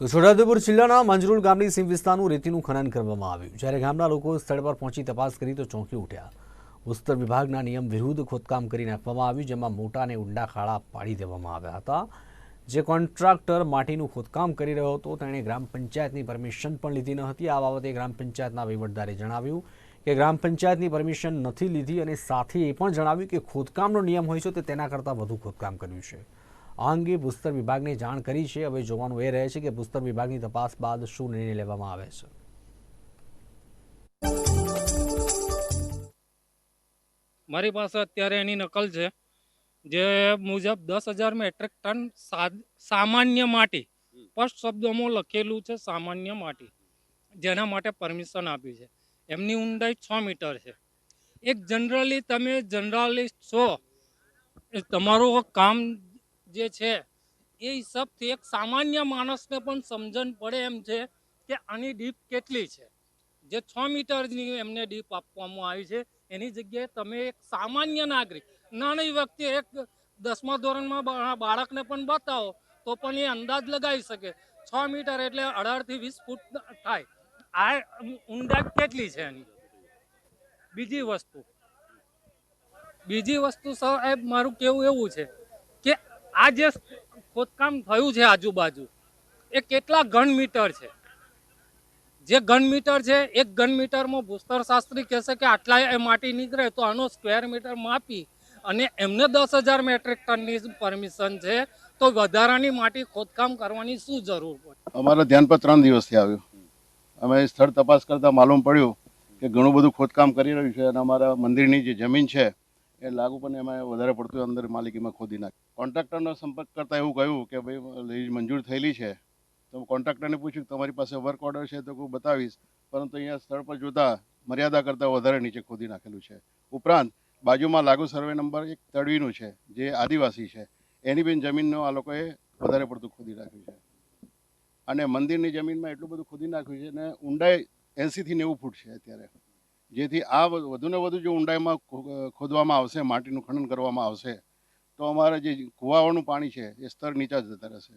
તો છોટાઉદેપુર જિલ્લાના મંજરૂલ ગામની સીમ વિસ્તારનું રેતીનું ખનન કરવામાં આવ્યું. જ્યારે ગામના લોકો સ્થળ પર પહોંચી તપાસ કરી તો ચોંકી ઉઠ્યા. ઉસ્તર વિભાગના નિયમ વિરુદ્ધ ખોદકામ કરી નાખવામાં આવ્યું, જેમાં મોટા અને ઊંડા ખાડા પાડી દેવામાં આવ્યા હતા. જે કોન્ટ્રાક્ટર માટીનું ખોદકામ કરી રહ્યો હતો, તેણે ગ્રામ પંચાયતની પરમિશન પણ લીધી ન હતી. આ બાબતે ગ્રામ પંચાયતના વહીવટદારે જણાવ્યું કે ગ્રામ પંચાયતની પરમિશન નથી લીધી અને સાથે એ પણ જણાવ્યું કે ખોદકામનો નિયમ હોય છે, તો તેના કરતાં વધુ ખોદકામ કર્યું છે. આ અંગે ભૂસ્તર વિભાગને જાણ કરી છે. હવે જોવાનું એ રહે છે કે ભૂસ્તર વિભાગની તપાસ બાદ શું નિર્ણય લેવામાં આવે છે. મારી પાસે અત્યારે એની નકલ છે, જે મુજબ દસ હજાર મેટ્રિક ટન સામાન્ય માટી, સ્પષ્ટ શબ્દોમાં લખેલું છે સામાન્ય માટી, જેના માટે પરમિશન આપી છે. એમની ઊંડાઈ છ મીટર છે. એક જનરલી તમે જનરલિસ્ટ છો તમારું કામ જે છે, એ હિસાબથી એક સામાન્ય માણસને પણ સમજણ પડે એમ છે કે આની ડીપ કેટલી છે. જે છ મીટરની એમને ડીપ આપવામાં આવી છે, એની જગ્યાએ તમે એક સામાન્ય નાગરિક, નાની વ્યક્તિ, એક દસમા ધોરણમાં બાળકને પણ બતાવો, તો પણ એ અંદાજ લગાવી શકે. છ મીટર એટલે અઢારથી વીસ ફૂટ થાય. આ ઊંડા કેટલી છે એની? બીજી વસ્તુ. બીજી વસ્તુ સાહેબ, મારું કેવું એવું છે આ જે ખોદકામ થયું છે આજુબાજુ, એ કેટલા ઘન મીટર છે? જે ઘન મીટર છે, એક ઘન મીટરમાં ભૂસ્તર શાસ્ત્રી કહેશે કે આટલા એ માટી નીકળે તો આનો સ્ક્વેર મીટર માપી અને એમને દસ હજાર મેટ્રિક ટનની પરમિશન છે તો વધારાની માટી ખોદકામ કરવાની શું જરૂર પડે અમારા ધ્યાન પર ત્રણ દિવસથી આવ્યું. અમે સ્થળ તપાસ કરતાં માલુમ પડ્યું કે ઘણું બધું ખોદકામ કરી રહ્યું છે અને અમારા મંદિરની જે જમીન છે, એ લાગુ પણ એમાં વધારે પડતું અંદર માલિકીમાં ખોદી નાખી. કોન્ટ્રાક્ટરનો સંપર્ક કરતાં એવું કહ્યું કે ભાઈ, લીઝ મંજૂર થયેલી છે. તો કોન્ટ્રાક્ટરને પૂછ્યું તમારી પાસે વર્ક ઓર્ડર છે તો હું બતાવીશ, પરંતુ અહીંયા સ્થળ પર જોતા મર્યાદા કરતાં વધારે નીચે ખોદી નાખેલું છે. ઉપરાંત, બાજુમાં લાગુ સર્વે નંબર એક તડવીનું છે, જે આદિવાસી છે. એની બેન જમીનનો આ લોકોએ વધારે પડતું ખોદી નાખ્યું છે. અને મંદિરની જમીનમાં એટલું બધું ખોદી નાખ્યું છે અને ઊંડાઈ એંસીથી નેવું ફૂટ છે અત્યારે. જેથી આ વધુને વધુ જો ઊંડાઈમાં ખોદવામાં આવશે, માટીનું ખનન કરવામાં આવશે તો અમારે જે કુવાઓનું પાણી છે એ સ્તર નીચા જતા રહેશે.